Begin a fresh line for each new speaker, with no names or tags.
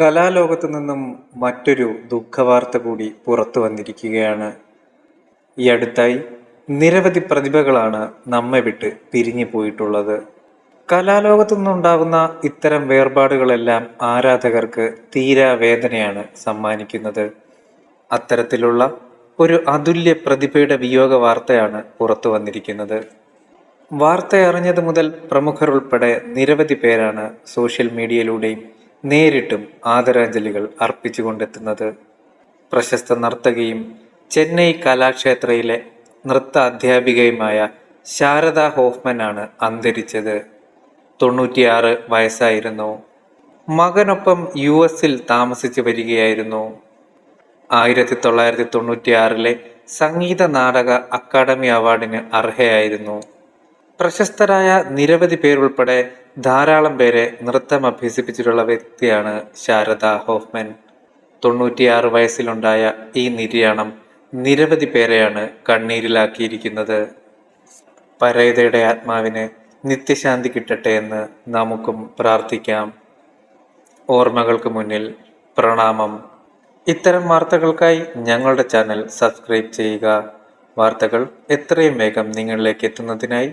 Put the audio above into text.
കലാലോകത്തു നിന്നും മറ്റൊരു ദുഃഖവാർത്ത കൂടി പുറത്തു വന്നിരിക്കുകയാണ്. ഈ അടുത്തായി നിരവധി പ്രതിഭകളാണ് നമ്മെ വിട്ട് പിരിഞ്ഞു പോയിട്ടുള്ളത്. കലാലോകത്തു നിന്നുണ്ടാകുന്ന ഇത്തരം വേർപാടുകളെല്ലാം ആരാധകർക്ക് തീരാ വേദനയാണ് സമ്മാനിക്കുന്നത്. അത്തരത്തിലുള്ള ഒരു അതുല്യ പ്രതിഭയുടെ വിയോഗ വാർത്തയാണ് പുറത്തു വന്നിരിക്കുന്നത്. വാർത്ത അറിഞ്ഞത് മുതൽ പ്രമുഖർ ഉൾപ്പെടെ നിരവധി പേരാണ് സോഷ്യൽ മീഡിയയിലൂടെയും നേരിട്ടും ആദരാഞ്ജലികൾ അർപ്പിച്ചുകൊണ്ടെത്തുന്നത്. പ്രശസ്ത നർത്തകിയും ചെന്നൈ കലാക്ഷേത്രയിലെ നൃത്ത അധ്യാപികയുമായ ശാരദ ഹോഫ്മൻ ആണ് അന്തരിച്ചത്. തൊണ്ണൂറ്റിയാറ് വയസ്സായിരുന്നു. മകനൊപ്പം യു എസിൽ താമസിച്ചു വരികയായിരുന്നു. ആയിരത്തി തൊള്ളായിരത്തി തൊണ്ണൂറ്റിയാറിലെ സംഗീത നാടക അക്കാദമി അവാർഡിന് അർഹയായിരുന്നു. പ്രശസ്തരായ നിരവധി പേരുൾപ്പെടെ ധാരാളം പേരെ നൃത്തം അഭ്യസിപ്പിച്ചിട്ടുള്ള വ്യക്തിയാണ് ശാരദ ഹോഫ്മൻ. തൊണ്ണൂറ്റിയാറ് വയസ്സിലുണ്ടായ ഈ നിര്യാണം നിരവധി പേരെയാണ് കണ്ണീരിലാക്കിയിരിക്കുന്നത്. പരേതയുടെ ആത്മാവിന് നിത്യശാന്തി കിട്ടട്ടെ എന്ന് നമുക്കും പ്രാർത്ഥിക്കാം. ഓർമ്മകൾക്ക് മുന്നിൽ പ്രണാമം. ഇത്തരം വാർത്തകൾക്കായി ഞങ്ങളുടെ ചാനൽ സബ്സ്ക്രൈബ് ചെയ്യുക. വാർത്തകൾ എത്രയും വേഗം നിങ്ങളിലേക്ക് എത്തുന്നതിനായി